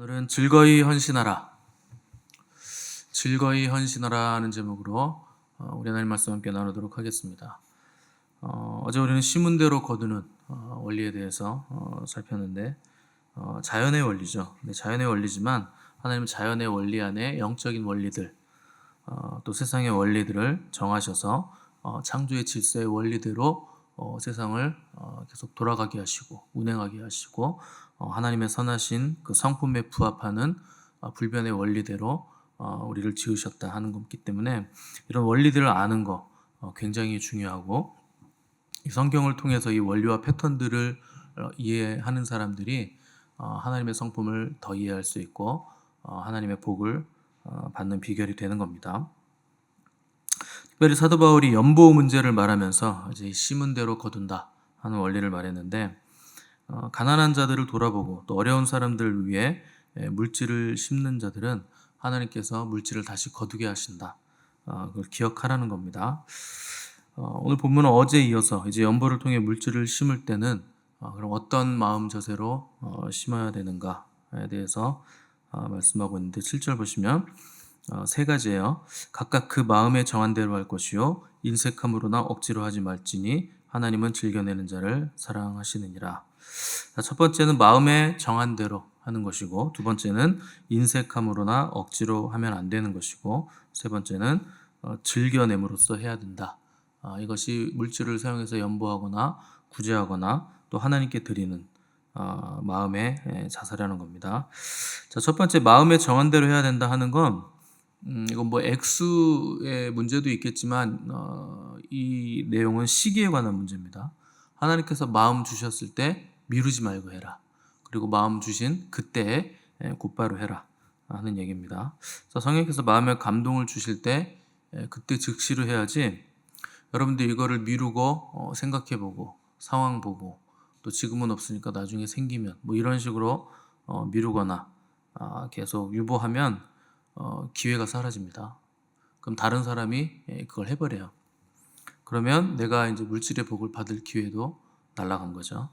오늘은 즐거이 헌신하라. 즐거이 헌신하라 하는 제목으로 어, 우리 하나님 말씀 함께 나누도록 하겠습니다. 어, 어제 우리는 시문대로 거두는 어, 원리에 대해서 어, 살폈는데 어, 자연의 원리죠. 네, 자연의 원리지만 하나님은 자연의 원리 안에 영적인 원리들 어, 또 세상의 원리들을 정하셔서 어, 창조의 질서의 원리대로 어, 세상을 어, 계속 돌아가게 하시고 운행하게 하시고 어, 하나님의 선하신 그 성품에 부합하는 어, 불변의 원리대로 어, 우리를 지으셨다 하는 것이기 때문에 이런 원리들을 아는 거 어, 굉장히 중요하고 이 성경을 통해서 이 원리와 패턴들을 어, 이해하는 사람들이 어, 하나님의 성품을 더 이해할 수 있고 어, 하나님의 복을 어, 받는 비결이 되는 겁니다. 특별히 사도 바울이 연보 문제를 말하면서 이제 심은 대로 거둔다 하는 원리를 말했는데 어, 가난한 자들을 돌아보고 또 어려운 사람들을 위해 예, 물질을 심는 자들은 하나님께서 물질을 다시 거두게 하신다. 어, 그걸 기억하라는 겁니다. 어, 오늘 본문은 어제 이어서 이제 연보를 통해 물질을 심을 때는 어, 그럼 어떤 마음 자세로 어, 심어야 되는가에 대해서 어, 말씀하고 있는데 7절 보시면 어, 세 가지예요. 각각 그 마음에 정한 대로 할 것이요 인색함으로나 억지로 하지 말지니 하나님은 즐겨내는 자를 사랑하시느니라. 자, 첫 번째는 마음에 정한 대로 하는 것이고 두 번째는 인색함으로나 억지로 하면 안 되는 것이고 세 번째는 어, 즐겨냄으로써 해야 된다. 아, 이것이 물질을 사용해서 연보하거나 구제하거나 또 하나님께 드리는 아, 마음의 예, 자세라는 겁니다. 자, 첫 번째 마음에 정한 대로 해야 된다 하는 건 음, 이건 뭐 액수의 문제도 있겠지만 어, 이 내용은 시기에 관한 문제입니다. 하나님께서 마음 주셨을 때 미루지 말고 해라. 그리고 마음 주신 그때에 예, 곧바로 해라 하는 얘기입니다. 성령께서 마음에 감동을 주실 때 예, 그때 즉시로 해야지. 여러분들 이거를 미루고 어, 생각해보고 상황 보고 또 지금은 없으니까 나중에 생기면 뭐 이런 식으로 어, 미루거나 아, 계속 유보하면 어, 기회가 사라집니다. 그럼 다른 사람이 예, 그걸 해버려요. 그러면 내가 이제 물질의 복을 받을 기회도 날아간 거죠.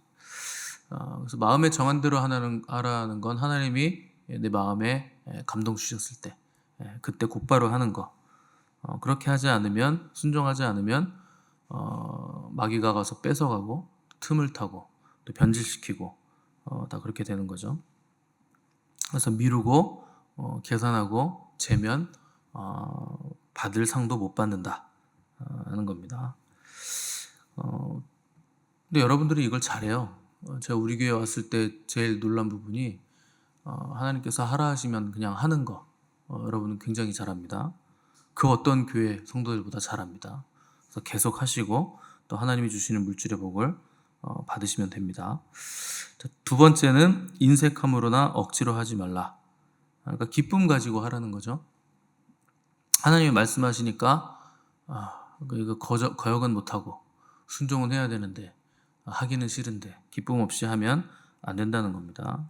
어, 그래서 마음에 정한 대로 하라는, 하라는 건 하나님이 내 마음에 예, 감동 주셨을 때 예, 그때 곧바로 하는 거. 어, 그렇게 하지 않으면 순종하지 않으면 어, 마귀가 가서 뺏어가고 틈을 타고 또 변질시키고 어, 다 그렇게 되는 거죠. 그래서 미루고 어, 계산하고 재면 어, 받을 상도 못 받는다 어, 하는 겁니다. 어, 근데 여러분들이 이걸 잘해요. 어, 제가 우리 교회 왔을 때 제일 놀란 부분이 어, 하나님께서 하라 하시면 그냥 하는 거 어, 여러분은 굉장히 잘합니다. 그 어떤 교회 성도들보다 잘합니다. 그래서 계속 하시고 또 하나님이 주시는 물질의 복을 어, 받으시면 됩니다. 자, 두 번째는 인색함으로나 억지로 하지 말라. 그러니까 기쁨 가지고 하라는 거죠. 하나님이 말씀하시니까 아, 이거 거저, 거역은 못하고 순종은 해야 되는데 아, 하기는 싫은데 기쁨 없이 하면 안 된다는 겁니다.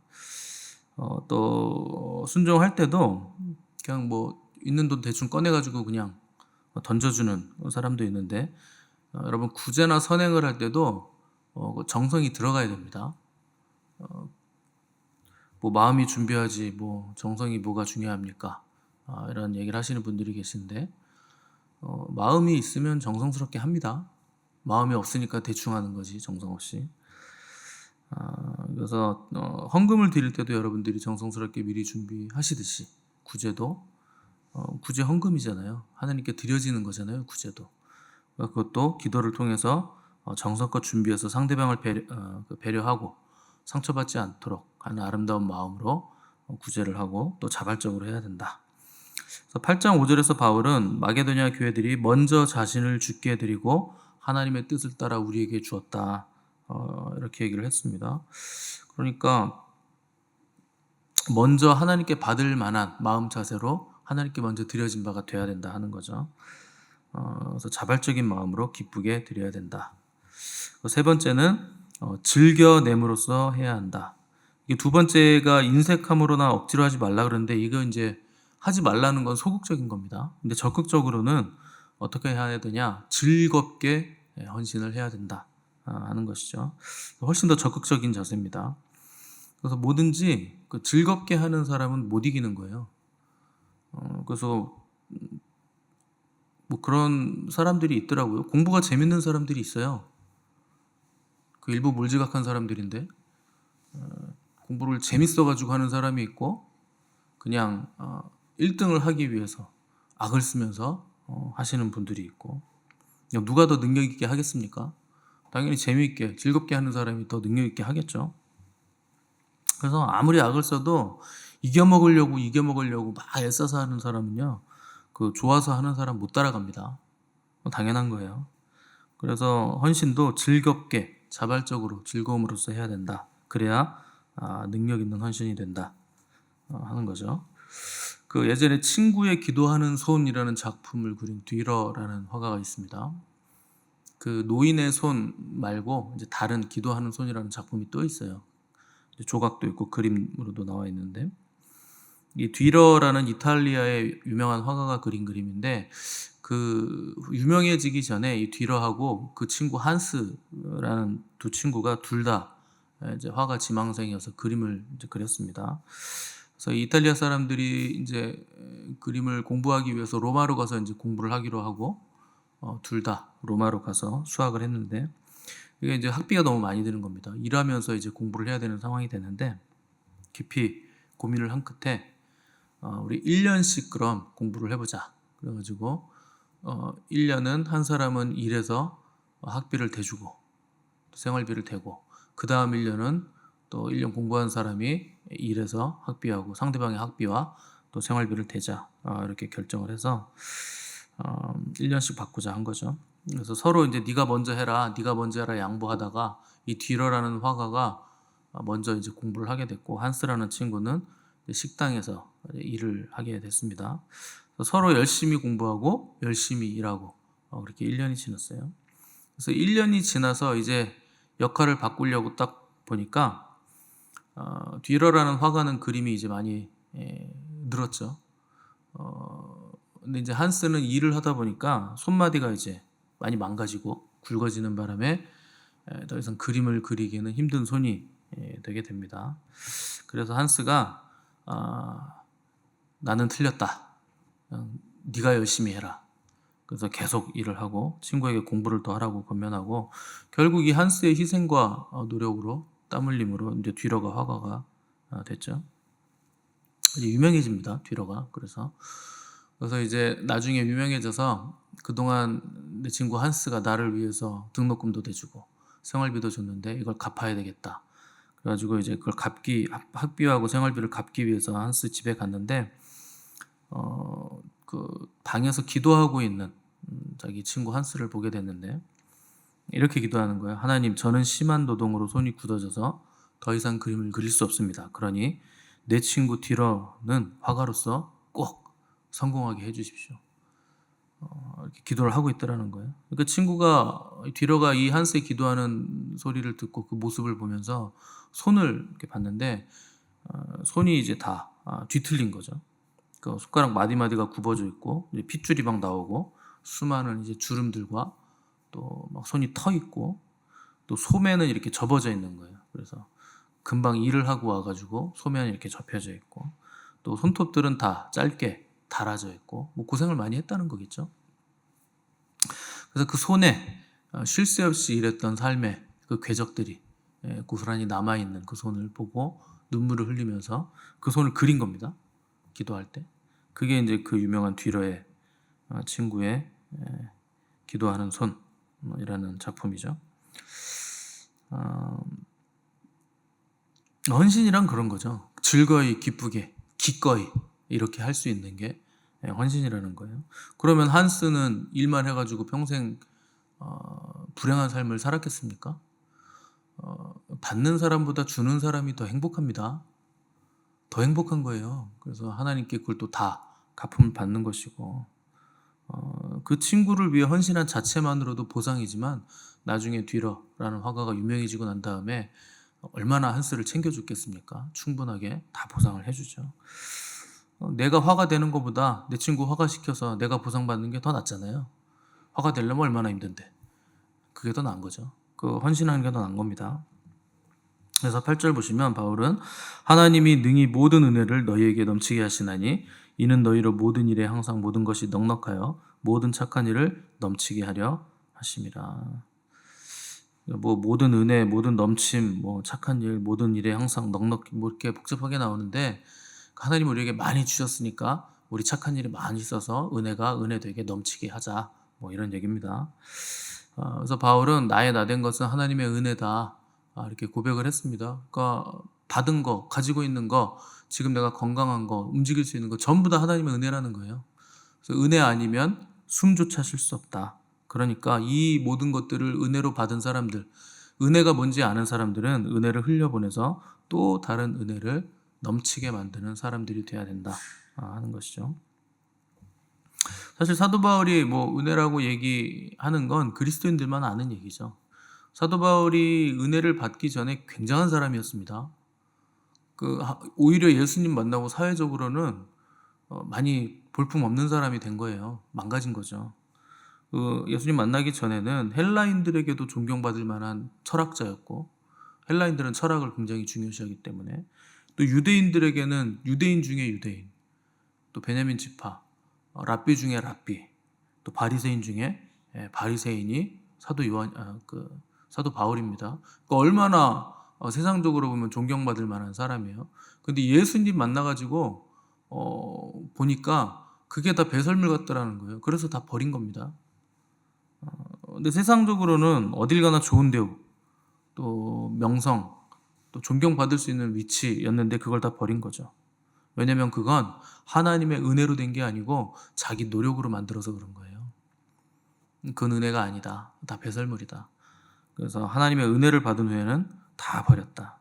어, 또 순종할 때도 그냥 뭐 있는 돈 대충 꺼내가지고 그냥 던져주는 사람도 있는데 어, 여러분 구제나 선행을 할 때도 어, 그 정성이 들어가야 됩니다. 어, 뭐 마음이 준비하지 뭐 정성이 뭐가 중요합니까? 아, 이런 얘기를 하시는 분들이 계신데 어, 마음이 있으면 정성스럽게 합니다. 마음이 없으니까 대충 하는 거지 정성 없이. 아, 그래서 어, 헌금을 드릴 때도 여러분들이 정성스럽게 미리 준비하시듯이 구제도 어, 구제 헌금이잖아요. 하나님께 드려지는 거잖아요. 구제도. 그러니까 그것도 기도를 통해서 어, 정성껏 준비해서 상대방을 배려, 어, 그 배려하고 상처받지 않도록 하는 아름다운 마음으로 어, 구제를 하고 또 자발적으로 해야 된다. 그래서 8장 5절에서 바울은 마게도냐 교회들이 먼저 자신을 죽게 드리고 하나님의 뜻을 따라 우리에게 주었다. 어, 이렇게 얘기를 했습니다. 그러니까 먼저 하나님께 받을 만한 마음 자세로 하나님께 먼저 드려진 바가 돼야 된다 하는 거죠. 어, 그래서 자발적인 마음으로 기쁘게 드려야 된다. 세 번째는 어, 즐겨냄으로써 해야 한다. 이게 두 번째가 인색함으로나 억지로 하지 말라 그러는데 이거 이제 하지 말라는 건 소극적인 겁니다. 근데 적극적으로는 어떻게 해야 되냐? 즐겁게 헌신을 해야 된다 아, 하는 것이죠. 훨씬 더 적극적인 자세입니다. 그래서 뭐든지 그 즐겁게 하는 사람은 못 이기는 거예요. 어, 그래서 음, 뭐 그런 사람들이 있더라고요. 공부가 재밌는 사람들이 있어요. 그 일부 몰지각한 사람들인데 어, 공부를 재밌어가지고 하는 사람이 있고 그냥 어, 1등을 하기 위해서 악을 쓰면서 어, 하시는 분들이 있고 누가 더 능력 있게 하겠습니까? 당연히 재미있게 즐겁게 하는 사람이 더 능력 있게 하겠죠. 그래서 아무리 악을 써도 이겨 먹으려고 이겨 먹으려고 막 애써서 하는 사람은요, 그 좋아서 하는 사람 못 따라갑니다. 뭐 당연한 거예요. 그래서 헌신도 즐겁게 자발적으로 즐거움으로써 해야 된다. 그래야 아, 능력 있는 헌신이 된다 어, 하는 거죠. 그 예전에 친구의 기도하는 손이라는 작품을 그린 뒤러라는 화가가 있습니다. 그 노인의 손 말고 이제 다른 기도하는 손이라는 작품이 또 있어요. 조각도 있고 그림으로도 나와 있는데 이 뒤러라는 이탈리아의 유명한 화가가 그린 그림인데 그 유명해지기 전에 이 뒤러하고 그 친구 한스라는 두 친구가 둘 다 이제 화가 지망생이어서 그림을 이제 그렸습니다. 그래서 이탈리아 사람들이 이제 그림을 공부하기 위해서 로마로 가서 이제 공부를 하기로 하고 어, 둘 다 로마로 가서 수학을 했는데 이게 이제 학비가 너무 많이 드는 겁니다. 일하면서 이제 공부를 해야 되는 상황이 되는데 깊이 고민을 한 끝에 어, 우리 1년씩 그럼 공부를 해보자. 그래가지고 어, 1년은 한 사람은 일해서 학비를 대주고 생활비를 대고 그 다음 1년은 또 1년 공부한 사람이 일해서 학비하고 상대방의 학비와 또 생활비를 대자 어, 이렇게 결정을 해서 어, 1년씩 바꾸자 한 거죠. 그래서 서로 이제 네가 먼저 해라, 네가 먼저 해라 양보하다가 이 뒤러라는 화가가 먼저 이제 공부를 하게 됐고 한스라는 친구는 식당에서 일을 하게 됐습니다. 서로 열심히 공부하고 열심히 일하고 어, 그렇게 1년이 지났어요. 그래서 1년이 지나서 이제 역할을 바꾸려고 딱 보니까 어, 뒤러라는 화가는 그림이 이제 많이 예, 늘었죠. 어, 근데 이제 한스는 일을 하다 보니까 손마디가 이제 많이 망가지고 굵어지는 바람에 에, 더 이상 그림을 그리기는 힘든 손이 예, 되게 됩니다. 그래서 한스가 아, 나는 틀렸다. 그냥 네가 열심히 해라. 그래서 계속 일을 하고 친구에게 공부를 더 하라고 권면하고 결국 이 한스의 희생과 어, 노력으로 땀 흘림으로 이제 뒤러가 화가가 아, 됐죠. 이제 유명해집니다. 뒤러가 그래서 그래서 이제 나중에 유명해져서 그동안 내 친구 한스가 나를 위해서 등록금도 대주고 생활비도 줬는데 이걸 갚아야 되겠다. 그래가지고 이제 그걸 갚기 학- 학비하고 생활비를 갚기 위해서 한스 집에 갔는데 어 그 방에서 기도하고 있는 음, 자기 친구 한스를 보게 됐는데 이렇게 기도하는 거예요. 하나님, 저는 심한 노동으로 손이 굳어져서 더 이상 그림을 그릴 수 없습니다. 그러니 내 친구 디러는 화가로서 꼭 성공하게 해주십시오. 어, 이렇게 기도를 하고 있더라는 거예요. 그 친구가 디러가 이 한스의 기도하는 소리를 듣고 그 모습을 보면서 손을 이렇게 봤는데 어, 손이 이제 다 아, 뒤틀린 거죠. 그 손가락 마디 마디가 굽어져 있고 핏줄이 막 나오고 수많은 이제 주름들과 또 막 손이 터 있고 또 소매는 이렇게 접어져 있는 거예요. 그래서 금방 일을 하고 와가지고 소매는 이렇게 접혀져 있고 또 손톱들은 다 짧게 달아져 있고 뭐 고생을 많이 했다는 거겠죠. 그래서 그 손에 어, 쉴새 없이 일했던 삶의 그 궤적들이 예, 고스란히 남아 있는 그 손을 보고 눈물을 흘리면서 그 손을 그린 겁니다. 기도할 때 그게 이제 그 유명한 뒤러의 어, 친구의 예, 기도하는 손 이라는 작품이죠. 어, 헌신이란 그런 거죠. 즐거이, 기쁘게, 기꺼이 이렇게 할 수 있는 게 예, 헌신이라는 거예요. 그러면 한스는 일만 해가지고 평생 어, 불행한 삶을 살았겠습니까? 어, 받는 사람보다 주는 사람이 더 행복합니다. 더 행복한 거예요. 그래서 하나님께 그걸 또 다 갚음을 받는 것이고 어, 그 친구를 위해 헌신한 자체만으로도 보상이지만 나중에 뒤러라는 화가가 유명해지고 난 다음에 얼마나 한스를 챙겨줬겠습니까? 충분하게 다 보상을 해주죠. 어, 내가 화가 되는 것보다 내 친구 화가 시켜서 내가 보상받는 게 더 낫잖아요. 화가 되려면 얼마나 힘든데. 그게 더 나은 거죠. 그 헌신하는 게 더 나은 겁니다. 그래서 8절 보시면 바울은 하나님이 능히 모든 은혜를 너희에게 넘치게 하시나니 이는 너희로 모든 일에 항상 모든 것이 넉넉하여 모든 착한 일을 넘치게 하려 하심이라. 뭐 모든 은혜, 모든 넘침, 뭐 착한 일, 모든 일에 항상 넉넉 뭐 이렇게 복잡하게 나오는데 하나님 우리에게 많이 주셨으니까 우리 착한 일이 많이 있어서 은혜가 은혜 되게 넘치게 하자. 뭐 이런 얘기입니다. 어, 그래서 바울은 나의 나 된 것은 하나님의 은혜다. 아, 이렇게 고백을 했습니다. 그러니까 받은 거, 가지고 있는 거, 지금 내가 건강한 거, 움직일 수 있는 거 전부 다 하나님의 은혜라는 거예요. 그래서 은혜 아니면 숨조차 쉴 수 없다. 그러니까 이 모든 것들을 은혜로 받은 사람들, 은혜가 뭔지 아는 사람들은 은혜를 흘려보내서 또 다른 은혜를 넘치게 만드는 사람들이 돼야 된다 아, 하는 것이죠. 사실 사도 바울이 뭐 은혜라고 얘기하는 건 그리스도인들만 아는 얘기죠. 사도 바울이 은혜를 받기 전에 굉장한 사람이었습니다. 그 하- 오히려 예수님 만나고 사회적으로는 어, 많이 볼품 없는 사람이 된 거예요. 망가진 거죠. 그 예수님 만나기 전에는 헬라인들에게도 존경받을 만한 철학자였고 헬라인들은 철학을 굉장히 중요시하기 때문에 또 유대인들에게는 유대인 중에 유대인 또 베냐민 지파 어, 랍비 중에 랍비 또 바리새인 중에 예, 바리새인이 사도 요한 아, 그 사도 바울입니다. 그러니까 얼마나 어, 세상적으로 보면 존경받을 만한 사람이에요. 근데 예수님 만나가지고 어, 보니까 그게 다 배설물 같더라는 거예요. 그래서 다 버린 겁니다. 근데 세상적으로는 어딜 가나 좋은 대우, 또 명성, 또 존경받을 수 있는 위치였는데 그걸 다 버린 거죠. 왜냐면 그건 하나님의 은혜로 된 게 아니고 자기 노력으로 만들어서 그런 거예요. 그건 은혜가 아니다. 다 배설물이다. 그래서 하나님의 은혜를 받은 후에는 다 버렸다.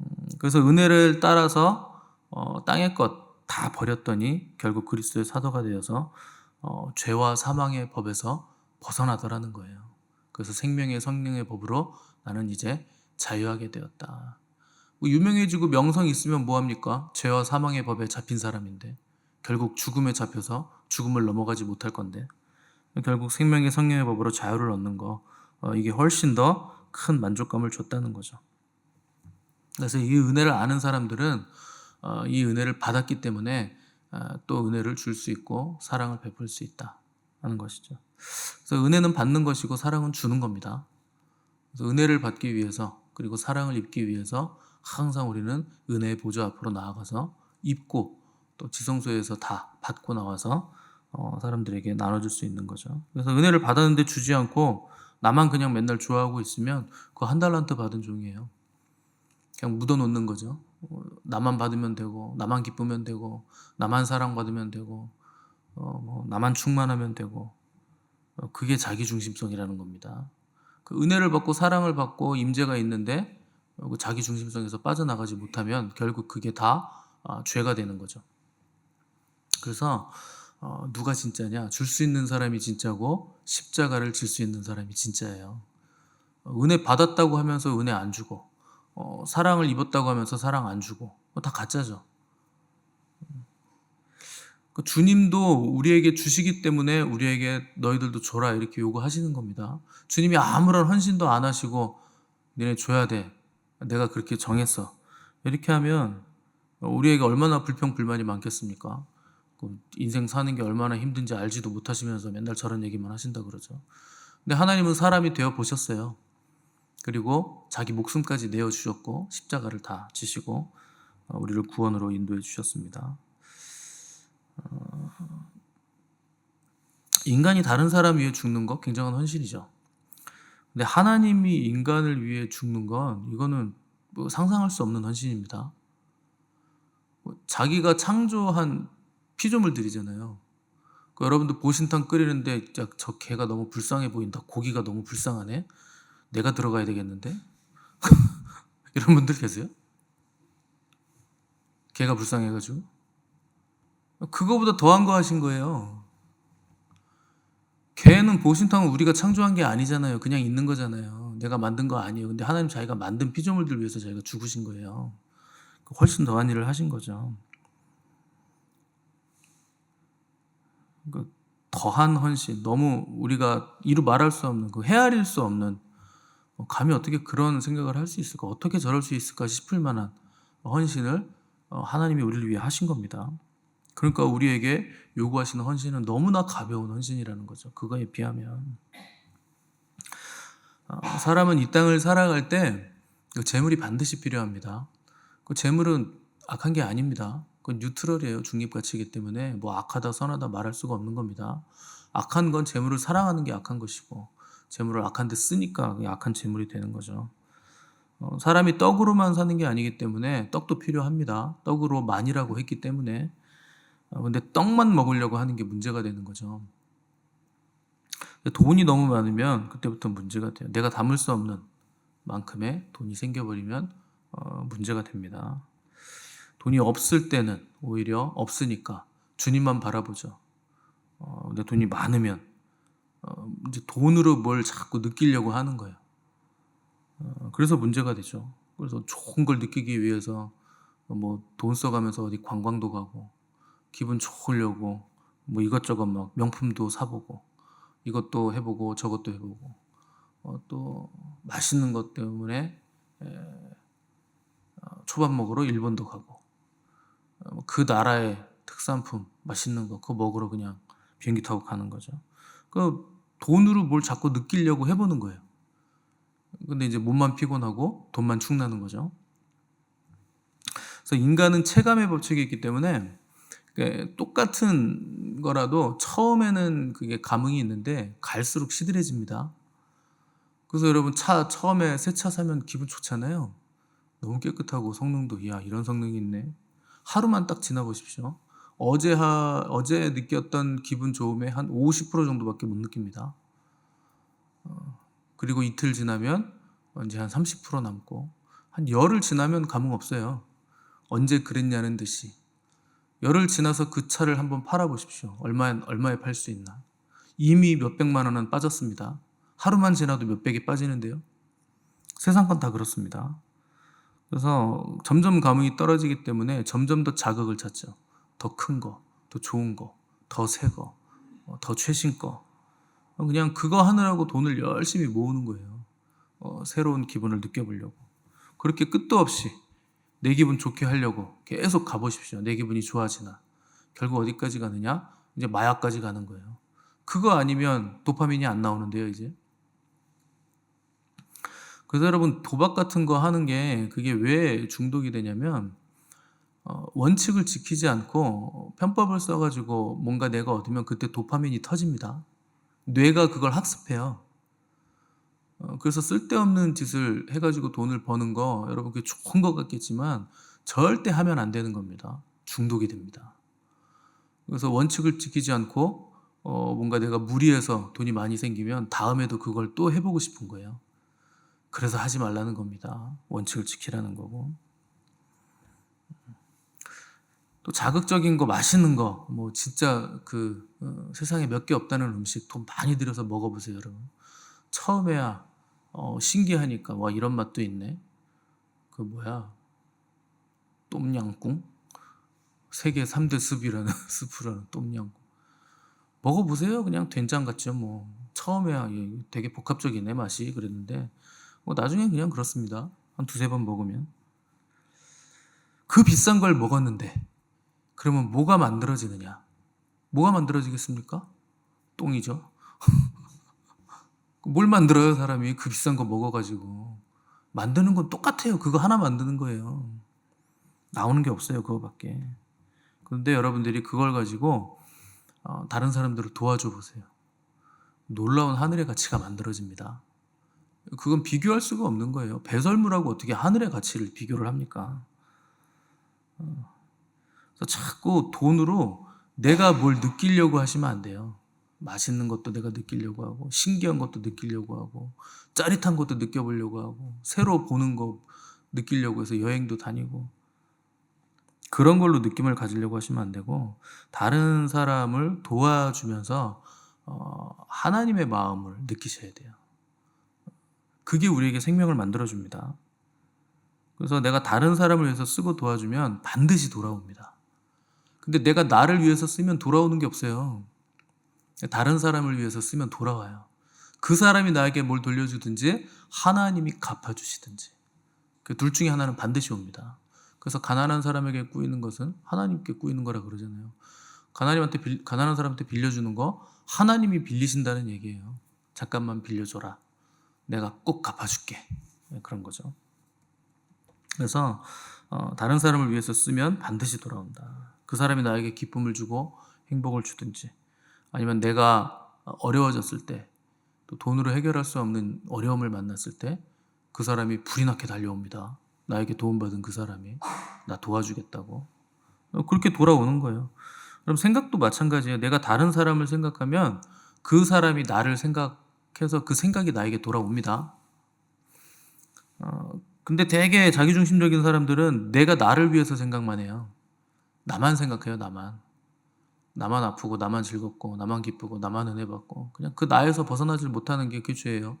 음, 그래서 은혜를 따라서 어, 땅의 것 다 버렸더니 결국 그리스도의 사도가 되어서 어, 죄와 사망의 법에서 벗어나더라는 거예요. 그래서 생명의 성령의 법으로 나는 이제 자유하게 되었다. 뭐 유명해지고 명성 있으면 뭐합니까? 죄와 사망의 법에 잡힌 사람인데 결국 죽음에 잡혀서 죽음을 넘어가지 못할 건데 결국 생명의 성령의 법으로 자유를 얻는 거 어, 이게 훨씬 더 큰 만족감을 줬다는 거죠. 그래서 이 은혜를 아는 사람들은 어, 이 은혜를 받았기 때문에 어, 또 은혜를 줄 수 있고 사랑을 베풀 수 있다 하는 것이죠. 그래서 은혜는 받는 것이고 사랑은 주는 겁니다. 그래서 은혜를 받기 위해서 그리고 사랑을 입기 위해서 항상 우리는 은혜의 보좌 앞으로 나아가서 입고 또 지성소에서 다 받고 나와서 어, 사람들에게 나눠줄 수 있는 거죠. 그래서 은혜를 받았는데 주지 않고 나만 그냥 맨날 좋아하고 있으면 그 한 달란트 받은 종이에요. 그냥 묻어놓는 거죠. 어, 나만 받으면 되고, 나만 기쁘면 되고, 나만 사랑받으면 되고, 어, 뭐 나만 충만하면 되고, 어, 그게 자기 중심성이라는 겁니다. 그 은혜를 받고 사랑을 받고 임재가 있는데 어, 그 자기 중심성에서 빠져나가지 못하면 결국 그게 다 아, 죄가 되는 거죠. 그래서 어, 누가 진짜냐? 줄 수 있는 사람이 진짜고 십자가를 질 수 있는 사람이 진짜예요. 어, 은혜 받았다고 하면서 은혜 안 주고 어, 사랑을 입었다고 하면서 사랑 안 주고 어, 다 가짜죠. 그 주님도 우리에게 주시기 때문에 우리에게 너희들도 줘라 이렇게 요구하시는 겁니다. 주님이 아무런 헌신도 안 하시고 너네 줘야 돼. 내가 그렇게 정했어. 이렇게 하면 우리에게 얼마나 불평 불만이 많겠습니까? 그 인생 사는 게 얼마나 힘든지 알지도 못하시면서 맨날 저런 얘기만 하신다 그러죠. 근데 하나님은 사람이 되어 보셨어요. 그리고 자기 목숨까지 내어 주셨고 십자가를 다 지시고 어, 우리를 구원으로 인도해 주셨습니다. 인간이 다른 사람 위해 죽는 거 굉장한 헌신이죠. 근데 하나님이 인간을 위해 죽는 건 이거는 뭐 상상할 수 없는 헌신입니다. 뭐 자기가 창조한 피조물 들이잖아요. 그 여러분들 보신탕 끓이는데 야, 저 개가 너무 불쌍해 보인다. 고기가 너무 불쌍하네. 내가 들어가야 되겠는데? 이런 분들 계세요? 개가 불쌍해가지고 그거보다 더한 거 하신 거예요. 개는 보신탕은 우리가 창조한 게 아니잖아요. 그냥 있는 거잖아요. 내가 만든 거 아니에요. 근데 하나님 자기가 만든 피조물들 위해서 자기가 죽으신 거예요. 훨씬 더한 일을 하신 거죠. 그 더한 헌신, 너무 우리가 이루 말할 수 없는 그 헤아릴 수 없는 어, 감히 어떻게 그런 생각을 할 수 있을까? 어떻게 저럴 수 있을까 싶을 만한 헌신을 어, 하나님이 우리를 위해 하신 겁니다. 그러니까 우리에게 요구하시는 헌신은 너무나 가벼운 헌신이라는 거죠. 그거에 비하면 어, 사람은 이 땅을 살아갈 때그 재물이 반드시 필요합니다. 그 재물은 악한 게 아닙니다. 그건 뉴트럴이에요. 중립 가치이기 때문에 뭐 악하다 선하다 말할 수가 없는 겁니다. 악한 건 재물을 사랑하는 게 악한 것이고 재물을 악한 데 쓰니까 악한 재물이 되는 거죠. 어, 사람이 떡으로만 사는 게 아니기 때문에 떡도 필요합니다. 떡으로 만이라고 했기 때문에 어, 근데 떡만 먹으려고 하는 게 문제가 되는 거죠. 돈이 너무 많으면 그때부터 문제가 돼요. 내가 담을 수 없는 만큼의 돈이 생겨버리면 어, 문제가 됩니다. 돈이 없을 때는 오히려 없으니까 주님만 바라보죠. 어, 근데 돈이 많으면 어, 이제 돈으로 뭘 자꾸 느끼려고 하는 거예요. 어, 그래서 문제가 되죠. 그래서 좋은 걸 느끼기 위해서 뭐 돈 써가면서 어디 관광도 가고 기분 좋으려고 뭐 이것저것 막 명품도 사보고 이것도 해보고 저것도 해보고 어, 또 맛있는 것 때문에 에, 어, 초밥 먹으러 일본도 가고 어, 그 나라의 특산품 맛있는 거 그거 먹으러 그냥 비행기 타고 가는 거죠. 그 돈으로 뭘 자꾸 느끼려고 해보는 거예요. 근데 이제 몸만 피곤하고 돈만 축나는 거죠. 그래서 인간은 체감의 법칙이 있기 때문에 그 똑같은 거라도 처음에는 그게 감흥이 있는데 갈수록 시들해집니다. 그래서 여러분 차 처음에 새 차 사면 기분 좋잖아요. 너무 깨끗하고 성능도 야 이런 성능이 있네. 하루만 딱 지나 보십시오. 어제 하 어제 느꼈던 기분 좋음의 한 50% 정도밖에 못 느낍니다. 어, 그리고 이틀 지나면 이제 한 30% 남고 한 열흘 지나면 감흥 없어요. 언제 그랬냐는 듯이 열흘 지나서 그 차를 한번 팔아 보십시오. 얼마에 얼마에 팔 수 있나? 이미 몇 백만 원은 빠졌습니다. 하루만 지나도 몇 백이 빠지는데요. 세상 건 다 그렇습니다. 그래서 점점 감흥이 떨어지기 때문에 점점 더 자극을 찾죠. 더 큰 거, 더 좋은 거, 더 새 거, 어, 더 최신 거. 그냥 그거 하느라고 돈을 열심히 모으는 거예요. 어, 새로운 기분을 느껴보려고. 그렇게 끝도 없이 내 기분 좋게 하려고 계속 가보십시오. 내 기분이 좋아지나. 결국 어디까지 가느냐? 이제 마약까지 가는 거예요. 그거 아니면 도파민이 안 나오는데요, 이제. 그래서 여러분 도박 같은 거 하는 게 그게 왜 중독이 되냐면 어, 원칙을 지키지 않고 편법을 써가지고 뭔가 내가 얻으면 그때 도파민이 터집니다. 뇌가 그걸 학습해요. 어, 그래서 쓸데없는 짓을 해가지고 돈을 버는 거 여러분 그게 좋은 것 같겠지만 절대 하면 안 되는 겁니다. 중독이 됩니다. 그래서 원칙을 지키지 않고 어, 뭔가 내가 무리해서 돈이 많이 생기면 다음에도 그걸 또 해보고 싶은 거예요. 그래서 하지 말라는 겁니다. 원칙을 지키라는 거고. 또 자극적인 거, 맛있는 거, 뭐 진짜 그 어, 세상에 몇 개 없다는 음식 돈 많이 들여서 먹어보세요, 여러분. 처음에야 어, 신기하니까 와 이런 맛도 있네. 그 뭐야? 똠양꿍? 세계 3대 습이라는 스프라는 똠양꿍. 먹어보세요. 그냥 된장 같죠, 뭐. 처음에야 되게 복합적이네 맛이 그랬는데 뭐 나중에 그냥 그렇습니다. 한 두세 번 먹으면. 그 비싼 걸 먹었는데, 그러면 뭐가 만들어지느냐? 뭐가 만들어지겠습니까? 똥이죠. 뭘 만들어요, 사람이? 그 비싼 거 먹어가지고. 만드는 건 똑같아요. 그거 하나 만드는 거예요. 나오는 게 없어요, 그거밖에. 그런데 여러분들이 그걸 가지고 어, 다른 사람들을 도와줘 보세요. 놀라운 하늘의 가치가 만들어집니다. 그건 비교할 수가 없는 거예요. 배설물하고 어떻게 하늘의 가치를 비교를 합니까? 어. 그래서 자꾸 돈으로 내가 뭘 느끼려고 하시면 안 돼요. 맛있는 것도 내가 느끼려고 하고, 신기한 것도 느끼려고 하고, 짜릿한 것도 느껴보려고 하고, 새로 보는 거 느끼려고 해서 여행도 다니고, 그런 걸로 느낌을 가지려고 하시면 안 되고, 다른 사람을 도와주면서, 어, 하나님의 마음을 느끼셔야 돼요. 그게 우리에게 생명을 만들어줍니다. 그래서 내가 다른 사람을 위해서 쓰고 도와주면 반드시 돌아옵니다. 근데 내가 나를 위해서 쓰면 돌아오는 게 없어요. 다른 사람을 위해서 쓰면 돌아와요. 그 사람이 나에게 뭘 돌려주든지 하나님이 갚아주시든지 그 둘 중에 하나는 반드시 옵니다. 그래서 가난한 사람에게 꾸이는 것은 하나님께 꾸이는 거라 그러잖아요. 가난한 사람한테 빌려주는 거 하나님이 빌리신다는 얘기예요. 잠깐만 빌려줘라. 내가 꼭 갚아줄게. 네, 그런 거죠. 그래서 어, 다른 사람을 위해서 쓰면 반드시 돌아온다. 그 사람이 나에게 기쁨을 주고 행복을 주든지 아니면 내가 어려워졌을 때 또 돈으로 해결할 수 없는 어려움을 만났을 때 그 사람이 불이 나게 달려옵니다. 나에게 도움받은 그 사람이 나 도와주겠다고 어, 그렇게 돌아오는 거예요. 그럼 생각도 마찬가지예요. 내가 다른 사람을 생각하면 그 사람이 나를 생각 해서 그 생각이 나에게 돌아옵니다. 어, 근데 되게 자기중심적인 사람들은 내가 나를 위해서 생각만 해요. 나만 생각해요, 나만. 나만 아프고, 나만 즐겁고, 나만 기쁘고, 나만 은혜 받고, 그냥 그 나에서 벗어나질 못하는 게 그 죄예요.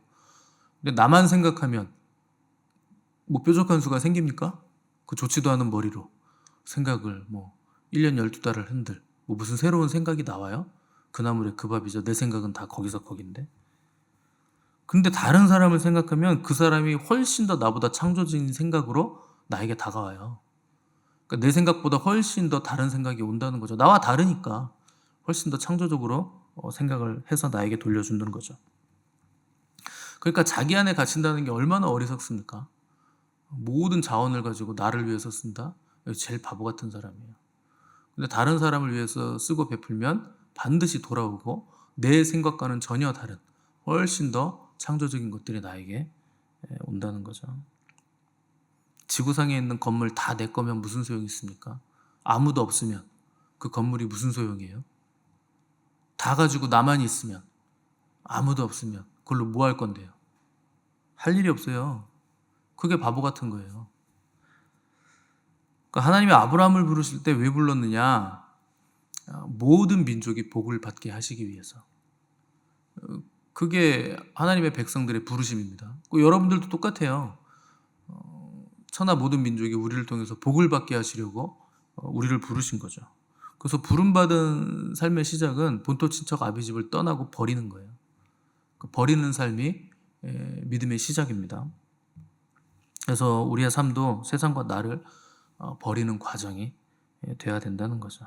근데 나만 생각하면 뭐 뾰족한 수가 생깁니까? 그 좋지도 않은 머리로 생각을 뭐 1년 12달을 흔들 뭐 무슨 새로운 생각이 나와요? 그 나물에 그 밥이죠. 내 생각은 다 거기서 거긴데. 근데 다른 사람을 생각하면 그 사람이 훨씬 더 나보다 창조적인 생각으로 나에게 다가와요. 그러니까 내 생각보다 훨씬 더 다른 생각이 온다는 거죠. 나와 다르니까 훨씬 더 창조적으로 어, 생각을 해서 나에게 돌려주는 거죠. 그러니까 자기 안에 갇힌다는 게 얼마나 어리석습니까? 모든 자원을 가지고 나를 위해서 쓴다? 제일 바보 같은 사람이에요. 근데 다른 사람을 위해서 쓰고 베풀면 반드시 돌아오고 내 생각과는 전혀 다른 훨씬 더 창조적인 것들이 나에게 온다는 거죠. 지구상에 있는 건물 다 내 거면 무슨 소용이 있습니까? 아무도 없으면 그 건물이 무슨 소용이에요? 다 가지고 나만 있으면 아무도 없으면 그걸로 뭐 할 건데요? 할 일이 없어요. 그게 바보 같은 거예요. 그러니까 하나님이 아브라함을 부르실 때 왜 불렀느냐? 모든 민족이 복을 받게 하시기 위해서. 그게 하나님의 백성들의 부르심입니다. 여러분들도 똑같아요. 천하 모든 민족이 우리를 통해서 복을 받게 하시려고 우리를 부르신 거죠. 그래서 부름받은 삶의 시작은 본토 친척 아비 집을 떠나고 버리는 거예요. 그 버리는 삶이 믿음의 시작입니다. 그래서 우리의 삶도 세상과 나를 어, 버리는 과정이 돼야 된다는 거죠.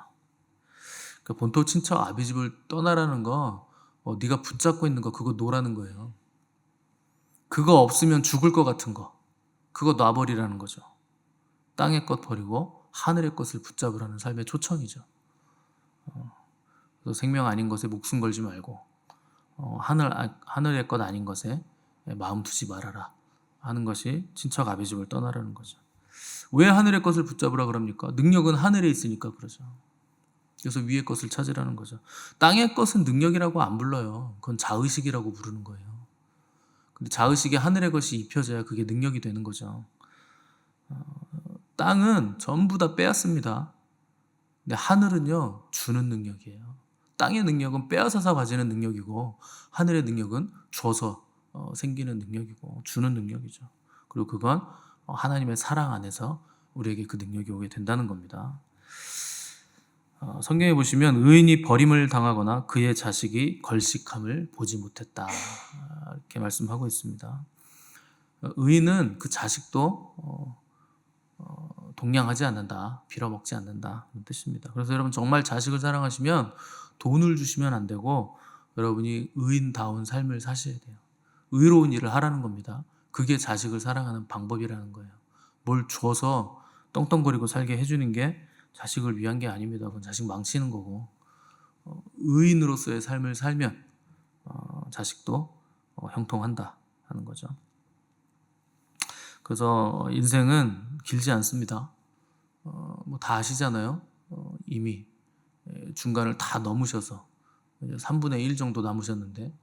그 본토 친척 아비 집을 떠나라는 거, 어, 네가 붙잡고 있는 거 그거 놓라는 거예요. 그거 없으면 죽을 것 같은 거, 그거 놔버리라는 거죠. 땅의 것 버리고 하늘의 것을 붙잡으라는 삶의 초청이죠. 어, 생명 아닌 것에 목숨 걸지 말고 어, 하늘 하늘의 것 아닌 것에 마음 두지 말아라 하는 것이 친척 아비 집을 떠나라는 거죠. 왜 하늘의 것을 붙잡으라 그럽니까? 능력은 하늘에 있으니까 그러죠. 그래서 위의 것을 찾으라는 거죠. 땅의 것은 능력이라고 안 불러요. 그건 자의식이라고 부르는 거예요. 근데 자의식에 하늘의 것이 입혀져야 그게 능력이 되는 거죠. 어, 땅은 전부 다 빼앗습니다. 근데 하늘은요, 주는 능력이에요. 땅의 능력은 빼앗아서 가지는 능력이고, 하늘의 능력은 줘서 어, 생기는 능력이고, 주는 능력이죠. 그리고 그건 어, 하나님의 사랑 안에서 우리에게 그 능력이 오게 된다는 겁니다. 어, 성경에 보시면 의인이 버림을 당하거나 그의 자식이 걸식함을 보지 못했다 이렇게 말씀하고 있습니다. 의인은 그 자식도 동량하지 않는다, 빌어먹지 않는다 그런 뜻입니다. 그래서 여러분 정말 자식을 사랑하시면 돈을 주시면 안 되고 여러분이 의인다운 삶을 사셔야 돼요. 의로운 일을 하라는 겁니다. 그게 자식을 사랑하는 방법이라는 거예요. 뭘 줘서 떵떵거리고 살게 해주는 게 자식을 위한 게 아닙니다. 그건 자식 망치는 거고 어, 의인으로서의 삶을 살면 어, 자식도 어, 형통한다 하는 거죠. 그래서 인생은 길지 않습니다. 어, 뭐다 아시잖아요. 어, 이미 중간을 다 넘으셔서 3분의 1 정도 남으셨는데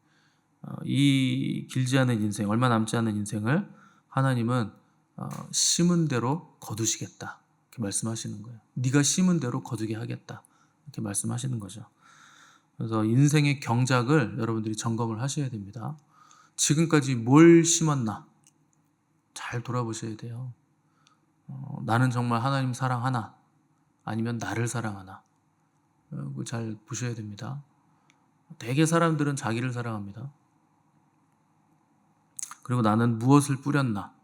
어, 이 길지 않은 인생, 얼마 남지 않은 인생을 하나님은 어, 심은 대로 거두시겠다. 이렇게 말씀하시는 거예요. 네가 심은 대로 거두게 하겠다. 이렇게 말씀하시는 거죠. 그래서 인생의 경작을 여러분들이 점검을 하셔야 됩니다. 지금까지 뭘 심었나 잘 돌아보셔야 돼요. 어, 나는 정말 하나님 사랑하나 아니면 나를 사랑하나 그걸 잘 보셔야 됩니다. 대개 사람들은 자기를 사랑합니다. 그리고 나는 무엇을 뿌렸나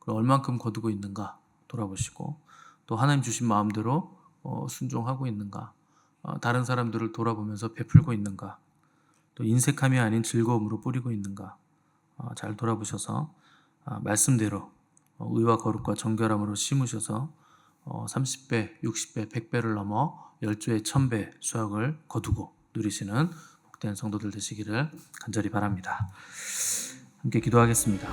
그리고 얼만큼 거두고 있는가 돌아보시고 또 하나님 주신 마음대로 어, 순종하고 있는가 어, 다른 사람들을 돌아보면서 베풀고 있는가 또 인색함이 아닌 즐거움으로 뿌리고 있는가 어, 잘 돌아보셔서 아, 말씀대로 어, 의와 거룩과 정결함으로 심으셔서 어, 30배, 60배, 100배를 넘어 10조의 1000배 수확을 거두고 누리시는 복된 성도들 되시기를 간절히 바랍니다. 함께 기도하겠습니다.